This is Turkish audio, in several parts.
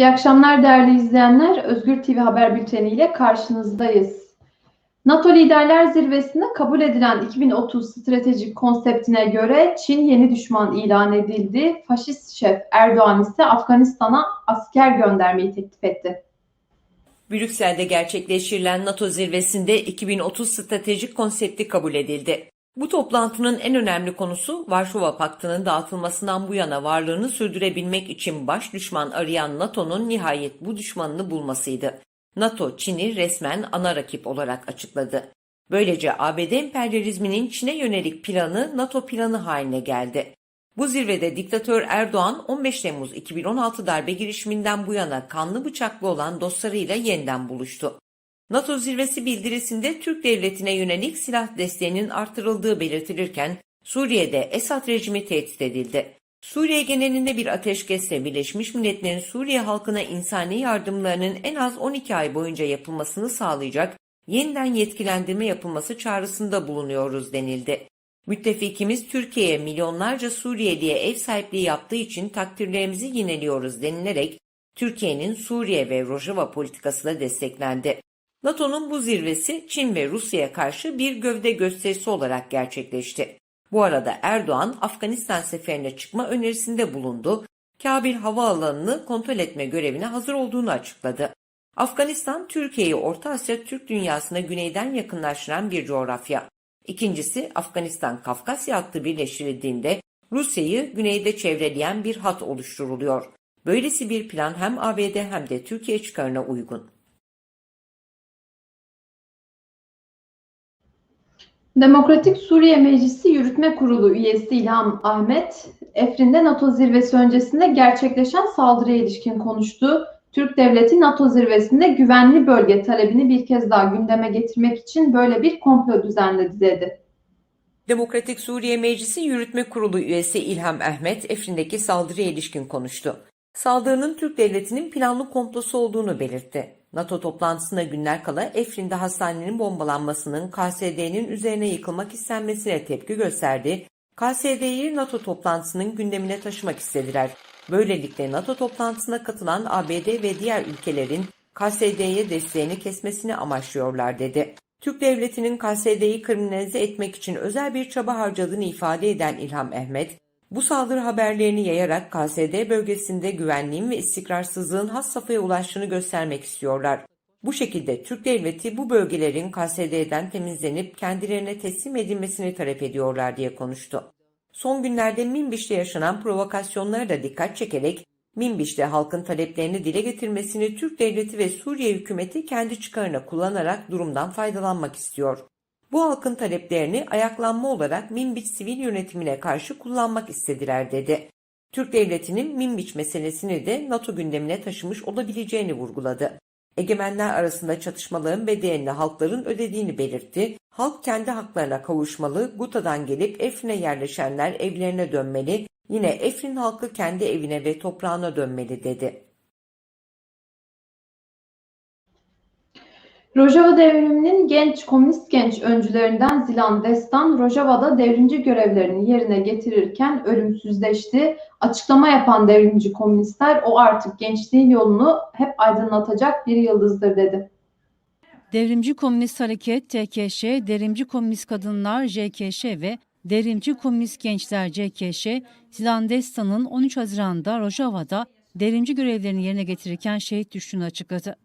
İyi akşamlar değerli izleyenler. Özgür TV Haber Bülteni ile karşınızdayız. NATO Liderler Zirvesi'nde kabul edilen 2030 stratejik konseptine göre Çin yeni düşman ilan edildi. Faşist şef Erdoğan ise Afganistan'a asker göndermeyi teklif etti. Brüksel'de gerçekleştirilen NATO zirvesinde 2030 stratejik konsepti kabul edildi. Bu toplantının en önemli konusu Varşova Paktı'nın dağıtılmasından bu yana varlığını sürdürebilmek için baş düşman arayan NATO'nun nihayet bu düşmanını bulmasıydı. NATO, Çin'i resmen ana rakip olarak açıkladı. Böylece ABD emperyalizminin Çin'e yönelik planı NATO planı haline geldi. Bu zirvede diktatör Erdoğan 15 Temmuz 2016 darbe girişiminden bu yana kanlı bıçaklı olan dostlarıyla yeniden buluştu. NATO zirvesi bildirisinde Türk devletine yönelik silah desteğinin artırıldığı belirtilirken Suriye'de Esad rejimi tehdit edildi. Suriye genelinde bir ateşkesle Birleşmiş Milletler'in Suriye halkına insani yardımlarının en az 12 ay boyunca yapılmasını sağlayacak yeniden yetkilendirme yapılması çağrısında bulunuyoruz denildi. Müttefikimiz Türkiye'ye milyonlarca Suriyeliye ev sahipliği yaptığı için takdirlerimizi yineliyoruz denilerek Türkiye'nin Suriye ve Rojava politikası da desteklendi. NATO'nun bu zirvesi Çin ve Rusya'ya karşı bir gövde gösterisi olarak gerçekleşti. Bu arada Erdoğan Afganistan seferine çıkma önerisinde bulundu. Kabil havaalanını kontrol etme görevine hazır olduğunu açıkladı. Afganistan, Türkiye'yi Orta Asya Türk dünyasına güneyden yakınlaştıran bir coğrafya. İkincisi Afganistan-Kafkasya hattı birleştirildiğinde Rusya'yı güneyde çevreleyen bir hat oluşturuluyor. Böylesi bir plan hem ABD hem de Türkiye çıkarına uygun. Demokratik Suriye Meclisi Yürütme Kurulu üyesi İlham Ahmet, Efrin'de NATO zirvesi öncesinde gerçekleşen saldırıya ilişkin konuştu. Türk Devleti NATO zirvesinde güvenli bölge talebini bir kez daha gündeme getirmek için böyle bir komplo düzenledi dedi. Demokratik Suriye Meclisi Yürütme Kurulu üyesi İlham Ahmet, Efrin'deki saldırıya ilişkin konuştu. Saldırının Türk Devleti'nin planlı komplosu olduğunu belirtti. NATO toplantısına günler kala Efrin'de hastanenin bombalanmasının KSD'nin üzerine yıkılmak istenmesine tepki gösterdi. KSD'yi NATO toplantısının gündemine taşımak istediler. Böylelikle NATO toplantısına katılan ABD ve diğer ülkelerin KSD'ye desteğini kesmesini amaçlıyorlar dedi. Türk Devleti'nin KSD'yi kriminalize etmek için özel bir çaba harcadığını ifade eden İlham Ahmet, bu saldırı haberlerini yayarak KSD bölgesinde güvenliğin ve istikrarsızlığın has safhaya ulaştığını göstermek istiyorlar. Bu şekilde Türk Devleti bu bölgelerin KSD'den temizlenip kendilerine teslim edilmesini talep ediyorlar diye konuştu. Son günlerde Minbiş'te yaşanan provokasyonlara da dikkat çekerek Minbiş'te halkın taleplerini dile getirmesini Türk Devleti ve Suriye hükümeti kendi çıkarına kullanarak durumdan faydalanmak istiyor. Bu halkın taleplerini ayaklanma olarak Minbiç sivil yönetimine karşı kullanmak istediler dedi. Türk Devleti'nin Minbiç meselesini de NATO gündemine taşımış olabileceğini vurguladı. Egemenler arasında çatışmaların bedelini halkların ödediğini belirtti. Halk kendi haklarına kavuşmalı, Guta'dan gelip Efrin'e yerleşenler evlerine dönmeli, yine Efrin halkı kendi evine ve toprağına dönmeli dedi. Rojava devriminin genç komünist genç öncülerinden Zilan Destan, Rojava'da devrimci görevlerini yerine getirirken ölümsüzleşti. Açıklama yapan devrimci komünistler o artık gençliğin yolunu hep aydınlatacak bir yıldızdır dedi. Devrimci Komünist Hareket TKŞ, Devrimci Komünist Kadınlar JKŞ ve Devrimci Komünist Gençler CKŞ, Zilan Destan'ın 13 Haziran'da Rojava'da devrimci görevlerini yerine getirirken şehit düştüğünü açıkladı.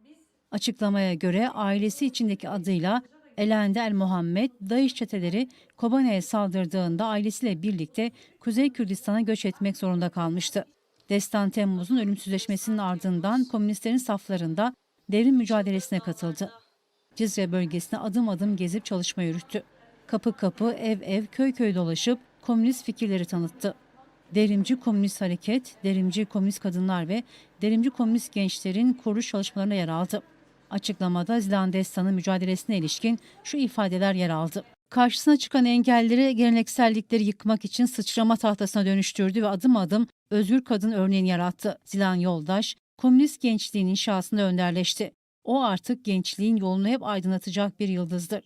Açıklamaya göre ailesi içindeki adıyla Elende El Muhammed, Daesh çeteleri Kobane'ye saldırdığında ailesiyle birlikte Kuzey Kürdistan'a göç etmek zorunda kalmıştı. Destan Temmuz'un ölümsüzleşmesinin ardından komünistlerin saflarında devrim mücadelesine katıldı. Cizre bölgesine adım adım gezip çalışma yürüttü. Kapı kapı, ev ev, köy köy dolaşıp komünist fikirleri tanıttı. Devrimci Komünist Hareket, Devrimci Komünist Kadınlar ve Devrimci Komünist Gençlerin kuruluş çalışmalarına yer aldı. Açıklamada Zilan Destan'ın mücadelesine ilişkin şu ifadeler yer aldı. Karşısına çıkan engelleri geleneksellikleri yıkmak için sıçrama tahtasına dönüştürdü ve adım adım özgür kadın örneğini yarattı. Zilan Yoldaş, komünist gençliğin inşasında önderleşti. O artık gençliğin yolunu hep aydınlatacak bir yıldızdır.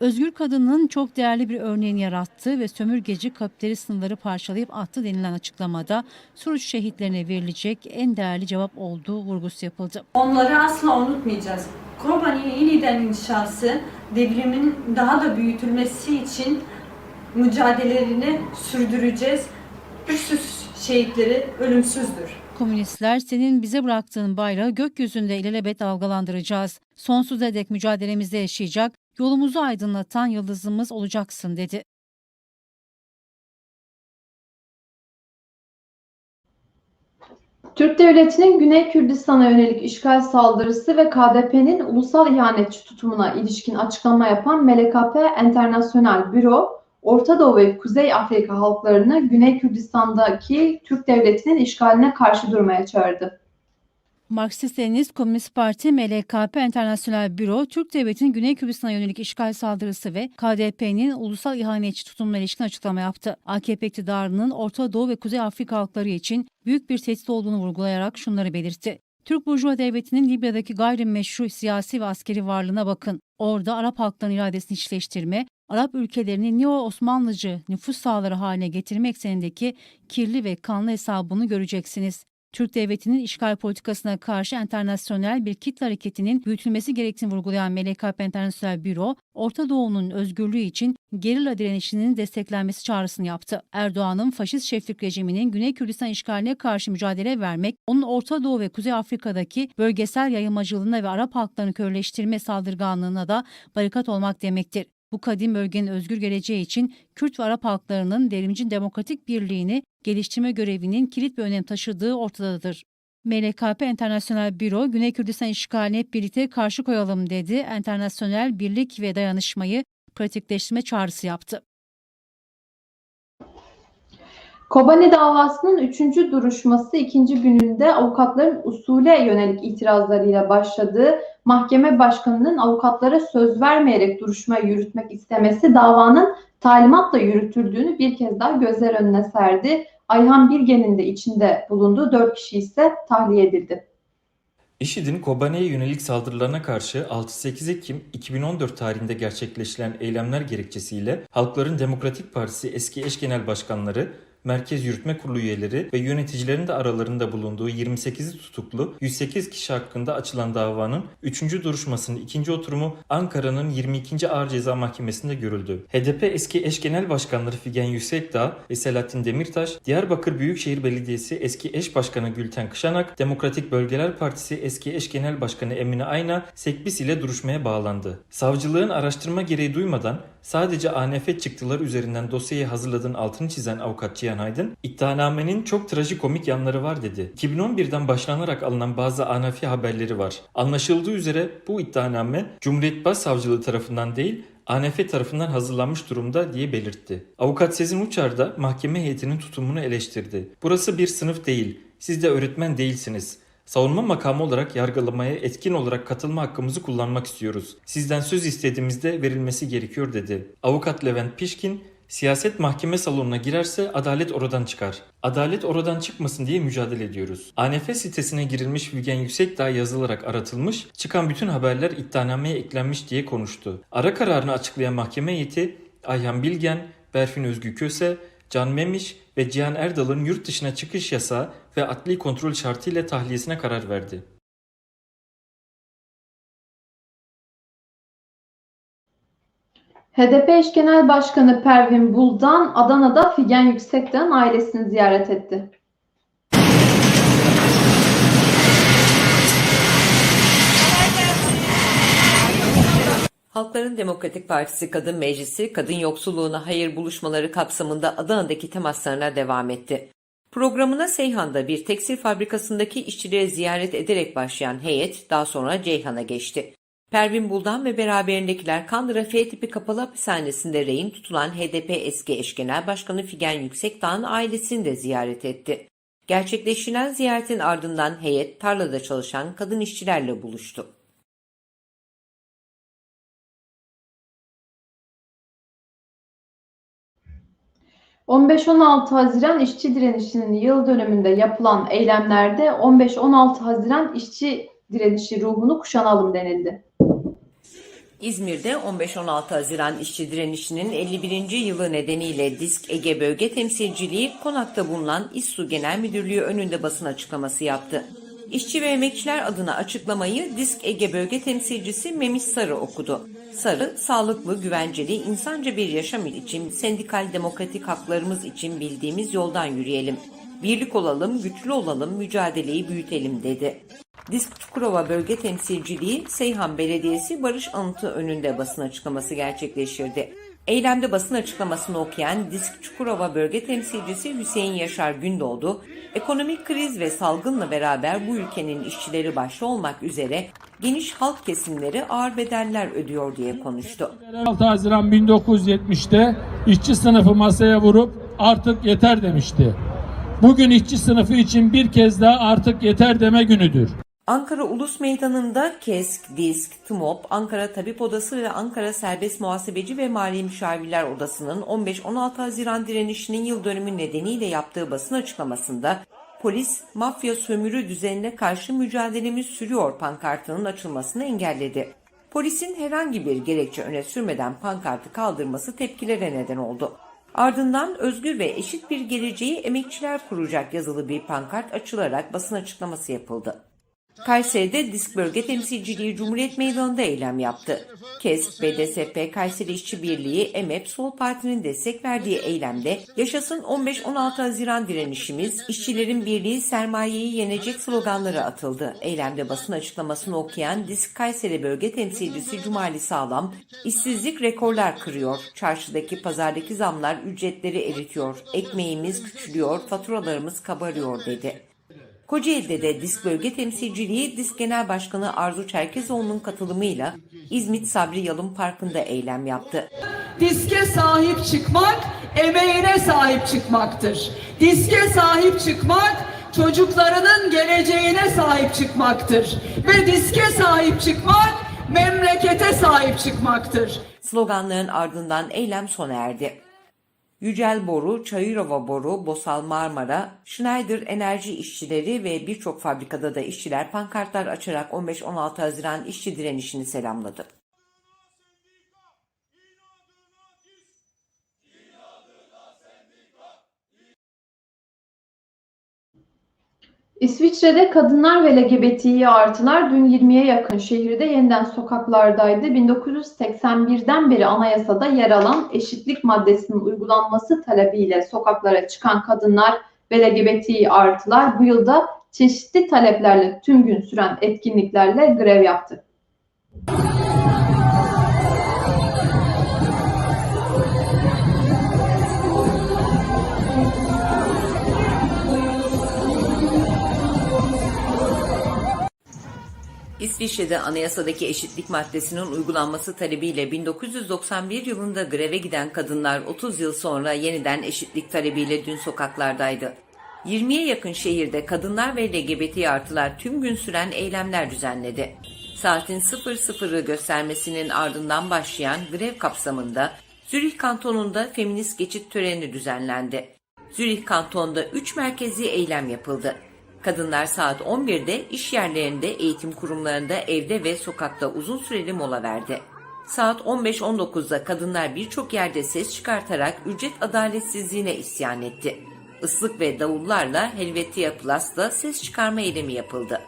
Özgür kadının çok değerli bir örneğini yarattığı ve sömürgeci kapitalist sınırları parçalayıp attı denilen açıklamada Suruç şehitlerine verilecek en değerli cevap olduğu vurgusu yapıldı. Onları asla unutmayacağız. Kobani yeniden inşası devrimin daha da büyütülmesi için mücadelelerini sürdüreceğiz. Üstsüz şehitleri ölümsüzdür. Komünistler senin bize bıraktığın bayrağı gökyüzünde ilelebet dalgalandıracağız. Sonsuza dek mücadelemizde yaşayacak, yolumuzu aydınlatan yıldızımız olacaksın dedi. Türk Devleti'nin Güney Kürdistan'a yönelik işgal saldırısı ve KDP'nin ulusal ihanetçi tutumuna ilişkin açıklama yapan MLKP Enternasyonel Büro, Orta Doğu ve Kuzey Afrika halklarını Güney Kürdistan'daki Türk Devleti'nin işgaline karşı durmaya çağırdı. Marksist-Leninist Komünist Parti MLKP Enternasyonel Büro, Türk Devleti'nin Güney Kürdistan'a yönelik işgal saldırısı ve KDP'nin ulusal ihanetçi tutumuna ilişkin açıklama yaptı. AKP iktidarının Orta Doğu ve Kuzey Afrika halkları için büyük bir tehdit olduğunu vurgulayarak şunları belirtti. Türk Burjuva Devleti'nin Libya'daki gayrimeşru siyasi ve askeri varlığına bakın. Orada Arap halklarının iradesini işleştirme, Arap ülkelerini Neo-Osmanlıcı nüfus sahaları haline getirme eksenindeki kirli ve kanlı hesabını göreceksiniz. Türk Devleti'nin işgal politikasına karşı enternasyonel bir kitle hareketinin büyütülmesi gerektiğini vurgulayan MLKP Enternasyonel Büro, Orta Doğu'nun özgürlüğü için gerilla direnişinin desteklenmesi çağrısını yaptı. Erdoğan'ın faşist şeflik rejiminin Güney Kürdistan işgaline karşı mücadele vermek, onun Orta Doğu ve Kuzey Afrika'daki bölgesel yayılmacılığına ve Arap halklarını körleştirme saldırganlığına da barikat olmak demektir. Bu kadim bölgenin özgür geleceği için Kürt ve Arap halklarının devrimci demokratik birliğini geliştirme görevinin kilit bir önem taşıdığı ortadadır. MLKP Enternasyonel Büro, Güney Kürdistan işgaline hep birlikte karşı koyalım dedi. Enternasyonel birlik ve dayanışmayı pratikleştirme çağrısı yaptı. Kobani davasının üçüncü duruşması ikinci gününde avukatların usule yönelik itirazlarıyla başladığı mahkeme başkanının avukatlara söz vermeyerek duruşmayı yürütmek istemesi davanın talimatla yürütüldüğünü bir kez daha gözler önüne serdi. Ayhan Bilge'nin de içinde bulunduğu dört kişi ise tahliye edildi. IŞİD'in Kobane'ye yönelik saldırılarına karşı 6-8 Ekim 2014 tarihinde gerçekleştirilen eylemler gerekçesiyle Halkların Demokratik Partisi eski eş genel başkanları, Merkez Yürütme Kurulu üyeleri ve yöneticilerin de aralarında bulunduğu 28'i tutuklu 108 kişi hakkında açılan davanın 3. duruşmasının ikinci oturumu Ankara'nın 22. Ağır Ceza Mahkemesi'nde görüldü. HDP eski eş genel başkanları Figen Yüksekdağ ve Selahattin Demirtaş, Diyarbakır Büyükşehir Belediyesi eski eş başkanı Gülten Kışanak, Demokratik Bölgeler Partisi eski eş genel başkanı Emine Ayna, Sekbis ile duruşmaya bağlandı. Savcılığın araştırma gereği duymadan sadece ANF çıktıları üzerinden dosyayı hazırladığın altını çizen avukat Cihan Aydın, iddianamenin çok trajikomik yanları var dedi. 2011'den başlanarak alınan bazı ANF haberleri var. Anlaşıldığı üzere bu iddianame Cumhuriyet Başsavcılığı tarafından değil, ANF tarafından hazırlanmış durumda diye belirtti. Avukat Sezin Uçar da mahkeme heyetinin tutumunu eleştirdi. Burası bir sınıf değil, siz de öğretmen değilsiniz. Savunma makamı olarak yargılamaya etkin olarak katılma hakkımızı kullanmak istiyoruz. Sizden söz istediğimizde verilmesi gerekiyor dedi. Avukat Levent Pişkin, siyaset mahkeme salonuna girerse adalet oradan çıkar. Adalet oradan çıkmasın diye mücadele ediyoruz. ANF sitesine girilmiş Mügen Yüksekdağ yazılarak aratılmış, çıkan bütün haberler iddianameye eklenmiş diye konuştu. Ara kararını açıklayan mahkeme heyeti Ayhan Bilgen, Berfin Özgü Köse, Can Memiş ve Cihan Erdal'ın yurt dışına çıkış yasağı ve adli kontrol şartıyla tahliyesine karar verdi. HDP eş genel başkanı Pervin Buldan Adana'da Figen Yüksekdağ'ın ailesini ziyaret etti. Halkların Demokratik Partisi Kadın Meclisi, kadın yoksulluğuna hayır buluşmaları kapsamında Adana'daki temaslarına devam etti. Programına Seyhan'da bir tekstil fabrikasındaki işçileri ziyaret ederek başlayan heyet daha sonra Ceyhan'a geçti. Pervin Buldan ve beraberindekiler Kandıra F tipi kapalı hapishanesinde rehin tutulan HDP eski eş genel başkanı Figen Yüksekdağ'ın ailesini de ziyaret etti. Gerçekleştirilen ziyaretin ardından heyet tarlada çalışan kadın işçilerle buluştu. ...15-16 Haziran İşçi Direnişi'nin yıl dönümünde yapılan eylemlerde 15-16 Haziran işçi direnişi ruhunu kuşanalım denildi. İzmir'de 15-16 Haziran işçi direnişinin 51. yılı nedeniyle Disk Ege Bölge Temsilciliği Konak'ta bulunan İSSU Genel Müdürlüğü önünde basın açıklaması yaptı. İşçi ve emekçiler adına açıklamayı Disk Ege Bölge Temsilcisi Memiş Sarı okudu. Sarı, sağlıklı, güvenceli, insanca bir yaşam için, sendikal demokratik haklarımız için bildiğimiz yoldan yürüyelim. Birlik olalım, güçlü olalım, mücadeleyi büyütelim dedi. Disk Çukurova Bölge Temsilciliği Seyhan Belediyesi Barış Anıtı önünde basın açıklaması gerçekleştirdi. Eylemde basın açıklamasını okuyan Disk Çukurova Bölge Temsilcisi Hüseyin Yaşar Gündoğdu, ekonomik kriz ve salgınla beraber bu ülkenin işçileri başta olmak üzere geniş halk kesimleri ağır bedeller ödüyor diye konuştu. 6 Haziran 1970'te işçi sınıfı masaya vurup artık yeter demişti. Bugün işçi sınıfı için bir kez daha artık yeter deme günüdür. Ankara Ulus Meydanı'nda KESK, DİSK, TMOP, Ankara Tabip Odası ve Ankara Serbest Muhasebeci ve Mali Müşavirler Odası'nın 15-16 Haziran direnişinin yıl dönümü nedeniyle yaptığı basın açıklamasında polis mafya sömürü düzenine karşı mücadelemiz sürüyor pankartının açılmasını engelledi. Polisin herhangi bir gerekçe öne sürmeden pankartı kaldırması tepkilere neden oldu. Ardından özgür ve eşit bir geleceği emekçiler kuracak yazılı bir pankart açılarak basın açıklaması yapıldı. Kayseri'de Disk Bölge Temsilciliği Cumhuriyet Meydanı'nda eylem yaptı. KESK, BDSP, Kayseri İşçi Birliği, EMEP, Sol Parti'nin destek verdiği eylemde Yaşasın 15-16 Haziran direnişimiz, işçilerin birliği sermayeyi yenecek sloganları atıldı. Eylemde basın açıklamasını okuyan Disk Kayseri Bölge Temsilcisi Cumali Sağlam, işsizlik rekorlar kırıyor, çarşıdaki pazardaki zamlar ücretleri eritiyor, ekmeğimiz küçülüyor, faturalarımız kabarıyor dedi. Kocaeli'de de Disk Bölge Temsilciliği Disk Genel Başkanı Arzu Çerkezoğlu'nun katılımıyla İzmit Sabri Yalın Parkı'nda eylem yaptı. Diske sahip çıkmak, emeğine sahip çıkmaktır. Diske sahip çıkmak, çocuklarının geleceğine sahip çıkmaktır. Ve diske sahip çıkmak, memlekete sahip çıkmaktır. Sloganların ardından eylem sona erdi. Yücel Boru, Çayırova Boru, Bosal Marmara, Schneider Enerji işçileri ve birçok fabrikada da işçiler pankartlar açarak 15-16 Haziran işçi direnişini selamladı. İsviçre'de kadınlar ve LGBTİ artılar dün 20'ye yakın şehirde yeniden sokaklardaydı. 1981'den beri anayasada yer alan eşitlik maddesinin uygulanması talebiyle sokaklara çıkan kadınlar ve LGBTİ artılar bu yılda çeşitli taleplerle tüm gün süren etkinliklerle grev yaptı. İsviçre'de anayasadaki eşitlik maddesinin uygulanması talebiyle 1991 yılında greve giden kadınlar 30 yıl sonra yeniden eşitlik talebiyle dün sokaklardaydı. 20'ye yakın şehirde kadınlar ve LGBT artılar tüm gün süren eylemler düzenledi. Saatin 00'ı göstermesinin ardından başlayan grev kapsamında Zürih kantonunda feminist geçit töreni düzenlendi. Zürih kantonda 3 merkezi eylem yapıldı. Kadınlar saat 11'de iş yerlerinde, eğitim kurumlarında, evde ve sokakta uzun süreli mola verdi. Saat 15-19'da kadınlar birçok yerde ses çıkartarak ücret adaletsizliğine isyan etti. Islık ve davullarla Helvetia Plus'ta ses çıkarma eylemi yapıldı.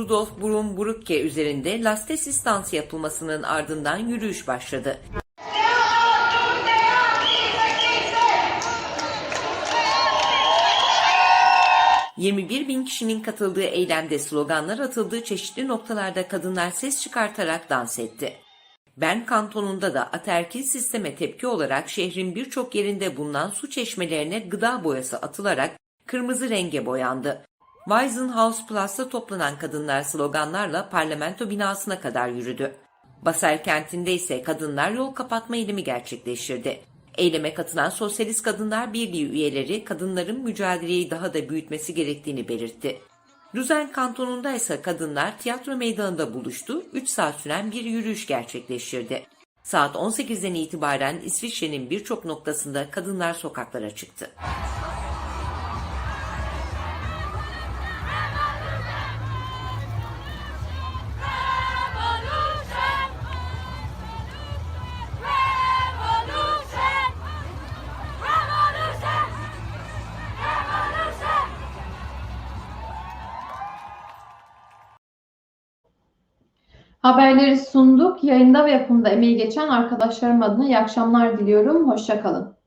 Rudolf Burum Brücke üzerinde Lastes istansı yapılmasının ardından yürüyüş başladı. ...21 bin kişinin katıldığı eylemde sloganlar atıldığı çeşitli noktalarda kadınlar ses çıkartarak dans etti. Bern kantonunda da aterkil sisteme tepki olarak şehrin birçok yerinde bulunan su çeşmelerine gıda boyası atılarak kırmızı renge boyandı. Waisenhaus Plus'ta toplanan kadınlar sloganlarla parlamento binasına kadar yürüdü. Basel kentinde ise kadınlar yol kapatma eylemi gerçekleştirdi. Eyleme katılan Sosyalist Kadınlar Birliği üyeleri kadınların mücadeleyi daha da büyütmesi gerektiğini belirtti. Luzern kantonunda ise kadınlar tiyatro meydanında buluştu, 3 saat süren bir yürüyüş gerçekleştirdi. Saat 18'den itibaren İsviçre'nin birçok noktasında kadınlar sokaklara çıktı. Haberleri sunduk. Yayında ve yapımda emeği geçen arkadaşlarım adına iyi akşamlar diliyorum. Hoşça kalın.